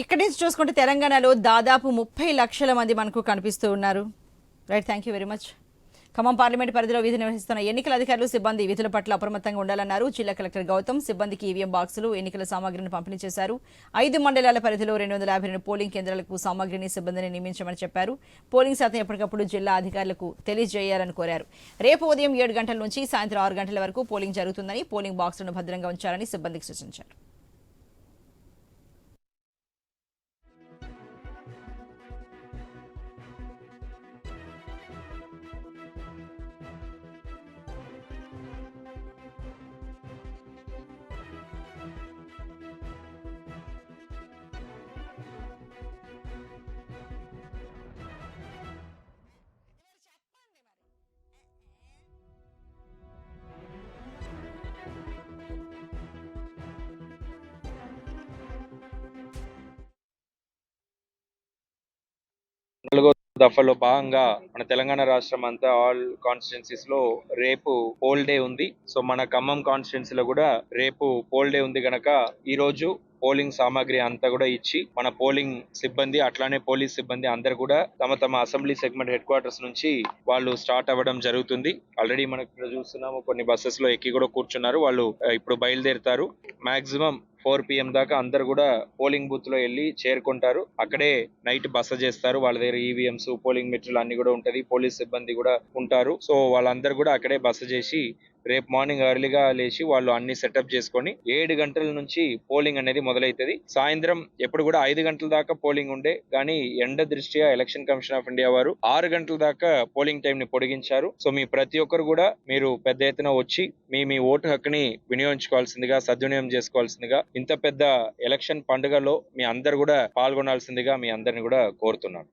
ఇక్కడి నుంచి చూసుకుంటే తెలంగాణలో దాదాపు ముప్పై లక్షల మంది మనకు కనిపిస్తూ ఉన్నారు. Right thank you very much Khammam parliament పరిధిలో విధి నిర్వహిస్తున్న ఎన్నికల అధికారులు సిబ్బంది విధుల పట్ల అప్రమత్తంగా ఉండాలన్నారు. జిల్లా కలెక్టర్ గౌతమ్ సిబ్బందికి ఈవీఎం బాక్సులు ఎన్నికల సామాగ్రిని పంపిణీ చేశారు. ఐదు మండలాల పరిధిలో రెండు వందల యాభై రెండు పోలింగ్ కేంద్రాలకు సామాగ్రిని సిబ్బందిని నియమించమని చెప్పారు. పోలింగ్ శాతం ఎప్పటికప్పుడు జిల్లా అధికారులకు తెలియజేయాలని కోరారు. రేపు ఉదయం ఏడు గంటల నుంచి సాయంత్రం ఆరు గంటల వరకు పోలింగ్ జరుగుతుందని పోలింగ్ బాక్సులను భద్రంగా ఉంచాలని సిబ్బందికి సూచించారు. నాలుగో దఫలో భాగంగా మన తెలంగాణ రాష్ట్రం అంతా ఆల్ కాన్స్టిట్యున్సీస్లో రేపు పోల్ డే ఉంది. సో మన ఖమ్మం కాన్స్టిట్యున్సీలో కూడా రేపు పోల్ డే ఉంది గనక ఈ రోజు పోలింగ్ సామాగ్రి అంతా కూడా ఇచ్చి మన పోలింగ్ సిబ్బంది అట్లానే పోలీస్ సిబ్బంది అందరు కూడా తమ తమ అసెంబ్లీ సెగ్మెంట్ హెడ్ క్వార్టర్స్ నుంచి వాళ్ళు స్టార్ట్ అవ్వడం జరుగుతుంది. ఆల్రెడీ మనకి ఇక్కడ చూస్తున్నాము కొన్ని బస్సెస్లో ఎక్కి కూడా కూర్చున్నారు. వాళ్ళు ఇప్పుడు బయలుదేరుతారు. మాక్సిమం ఫోర్ పిఎం దాకా అందరు కూడా పోలింగ్ బూత్లో వెళ్ళి చేరుకుంటారు. అక్కడే నైట్ బస చేస్తారు. వాళ్ళ దగ్గర ఈవీఎంస్ పోలింగ్ మెటీరియల్ అన్ని కూడా ఉంటది. పోలీస్ సిబ్బంది కూడా ఉంటారు. సో వాళ్ళందరూ కూడా అక్కడే బస చేసి రేపు మార్నింగ్ ఎర్లీగా లేచి వాళ్ళు అన్ని సెటప్ చేసుకొని ఏడు గంటల నుంచి పోలింగ్ అనేది మొదలైతుంది. సాయంత్రం ఎప్పుడు కూడా ఐదు గంటల దాకా పోలింగ్ ఉండే కానీ ఎండ దృష్ట్యా ఎలక్షన్ కమిషన్ ఆఫ్ ఇండియా వారు ఆరు గంటల దాకా పోలింగ్ టైం ని పొడిగించారు. సో మీ ప్రతి ఒక్కరు కూడా మీరు పెద్ద ఎత్తున వచ్చి మీ మీ ఓటు హక్కుని వినియోగించుకోవాల్సిందిగా సద్వినియోగం చేసుకోవాల్సిందిగా ఇంత పెద్ద ఎలక్షన్ పండుగలో మీ అందరు కూడా పాల్గొనాల్సిందిగా మీ అందరిని కూడా కోరుతున్నాను.